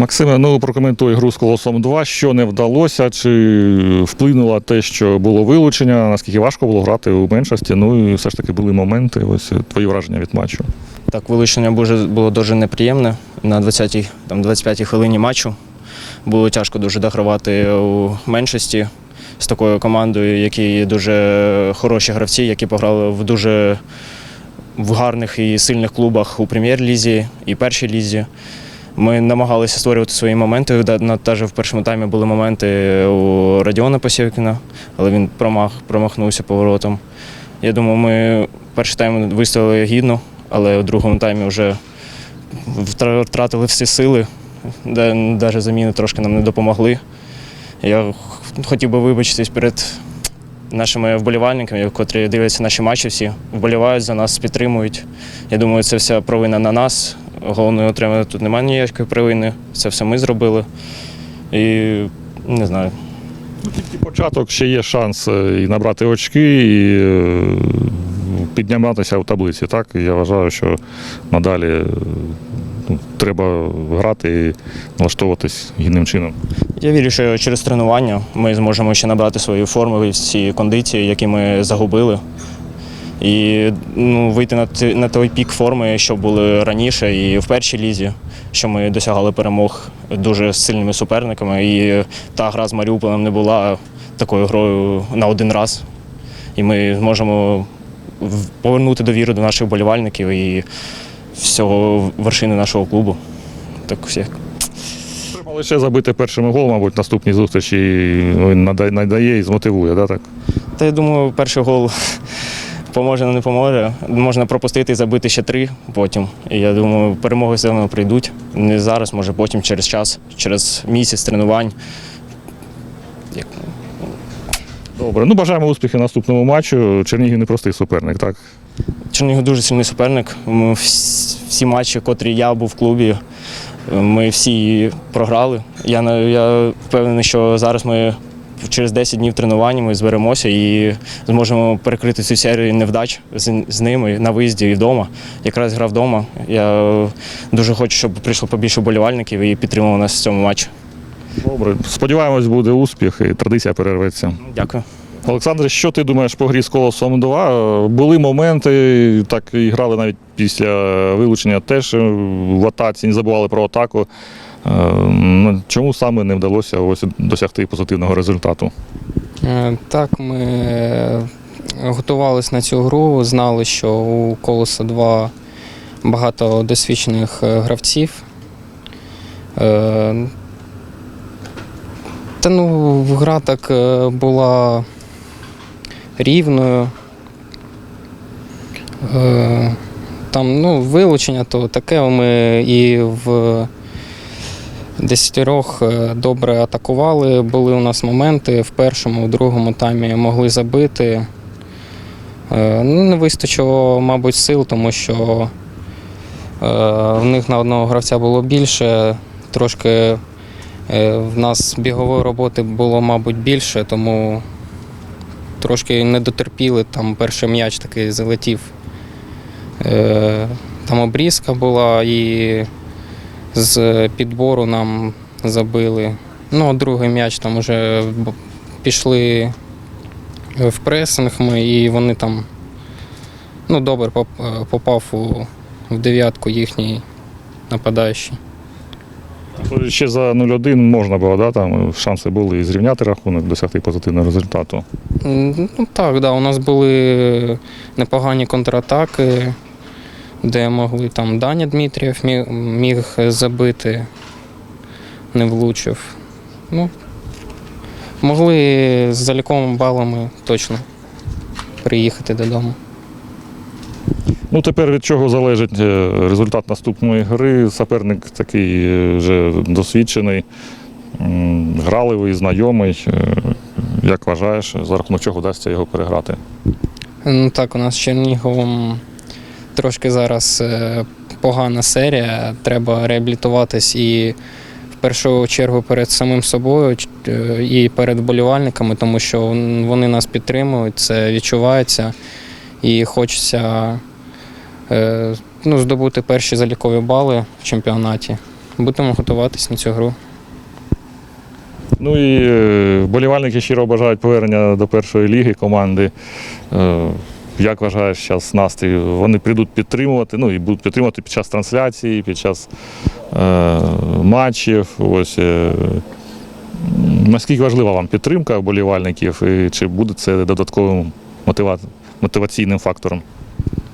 Максиме, ну прокоментуй гру з колосом 2. Що не вдалося? Чи вплинуло те, що було вилучення? Наскільки важко було грати у меншості? Ну і все ж таки були моменти. Ось твої враження від матчу. Так, вилучення було дуже неприємне. На 20-й, там, 25-й хвилині матчу було тяжко дуже догравати у меншості з такою командою, які дуже хороші гравці, які пограли в дуже в гарних і сильних клубах у прем'єр-лізі і першій лізі. Ми намагалися створювати свої моменти. Навіть в першому таймі були моменти у Радіона Посєвкіна, але він промах, промахнувся поворотом. Я думаю, ми перший тайм виставили гідно, але у другому таймі вже втратили всі сили, навіть заміни трошки нам не допомогли. Я хотів би вибачитись перед нашими вболівальниками, котрі дивляться наші матчі всі, вболівають за нас, підтримують. Я думаю, це вся провина на нас. Головної отримати тут немає ніякої провини. Це все ми зробили. І не знаю. Ну, Тільки початок ще є шанс е, і набрати очки, і е, підніматися у таблиці. Так? Я вважаю, що надалі е, ну, треба грати і налаштовуватись гідним чином. Я вірю, що через тренування ми зможемо ще набрати свою форму і всі кондиції, які ми загубили. І ну, вийти на, на той пік форми, що були раніше, і в першій лізі, що ми досягали перемог дуже сильними суперниками. І та гра з Маріуполем не була такою грою на один раз. І ми зможемо повернути довіру до наших вболівальників і всього вершини нашого клубу. Так всіх. Треба лише забити першим гол, мабуть, наступній зустрічі надає, надає і змотивує. Да, так? Та я думаю, перший гол поможе, не поможе. Можна пропустити і забити ще три потім. І я думаю, перемоги все одно прийдуть. Не зараз, може потім через час, через місяць тренувань. Добре. Ну, бажаємо успіхів наступному матчу. Чернігів непростий суперник, так? Чернігів дуже сильний суперник. Ми всі матчі, котрі я був в клубі, ми всі програли. Я, я впевнений, що зараз ми через 10 днів тренувань ми зберемося і зможемо перекрити цю серію невдач з, з ними на виїзді і вдома. Якраз грав вдома. Я дуже хочу, щоб прийшло побільше болівальників і підтримало нас в цьому матчі. Добре. Сподіваємось, буде успіх і традиція перерветься. Дякую. Олександр, що ти думаєш по грі з колосом 2? Були моменти, так і грали навіть після вилучення теж в атаці, не забували про атаку. Е, ну, Чому саме не вдалося ось досягти позитивного результату? Е, Так, ми е, готувалися на цю гру, знали, що у Колоса 2 багато досвідчених е, гравців. Та ну, гра так була рівною. Там ну, вилучення то таке. Ми і в десятирох е, добре атакували. Були у нас моменти в першому, в другому таймі могли забити. Е, Ну, не вистачило, мабуть, сил, тому що е, в них на одного гравця було більше. Трошки в нас бігової роботи було, мабуть, більше, тому трошки не дотерпіли. Там перший м'яч такий залетів. Там обрізка була і з підбору нам забили. Ну, а другий м'яч там вже пішли в пресинг ми, і вони там ну, добре е, попав у, в дев'ятку їхній нападаючий. Ще за 0-1 можна було, да? там шанси були і зрівняти рахунок, досягти позитивного результату. Ну так, да, у нас були непогані контратаки, де могли там Даня Дмитрієв міг, міг забити, не влучив. Ну, могли з заліковими балами точно приїхати додому. Ну, тепер від чого залежить е, результат наступної гри. Суперник такий е, вже досвідчений. М, Грали ви, знайомий. Е, Як вважаєш, за рахунок чого вдасться його переграти? Ну так, у нас з Черніговом трошки зараз е, погана серія. Треба реабілітуватись і в першу чергу перед самим собою е, і перед вболівальниками, тому що вони нас підтримують, це відчувається. І хочеться е, ну, здобути перші залікові бали в чемпіонаті. будемо готуватись на цю гру. Ну і вболівальники щиро бажають повернення до першої ліги команди. Як вважаєш зараз настрій? Вони прийдуть підтримувати, ну і будуть підтримувати під час трансляції, під час е, матчів. Ось, е, наскільки важлива вам підтримка вболівальників, і чи буде це додатковим мотива- мотиваційним фактором?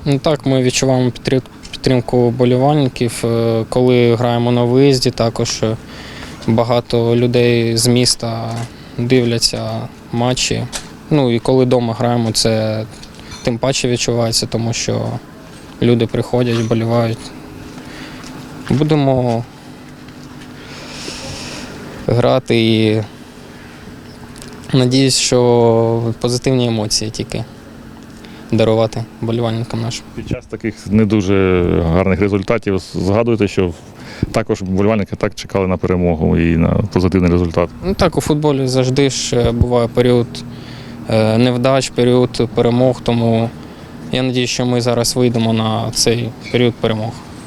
Ну так, ми відчуваємо підтримку болівальників. Е, Коли граємо на виїзді, також е, багато людей з міста дивляться матчі. Ну і коли вдома граємо, це тим паче відчувається, тому що люди приходять, болівають. Будемо грати і надіюсь, що позитивні емоції тільки дарувати болівальникам нашим. Під час таких не дуже гарних результатів згадуєте, що також вболівальники так чекали на перемогу і на позитивний результат. Ну так, у футболі завжди ж е, буває період невдач, період перемог, тому я сподіваюся, що ми зараз вийдемо на цей період перемог.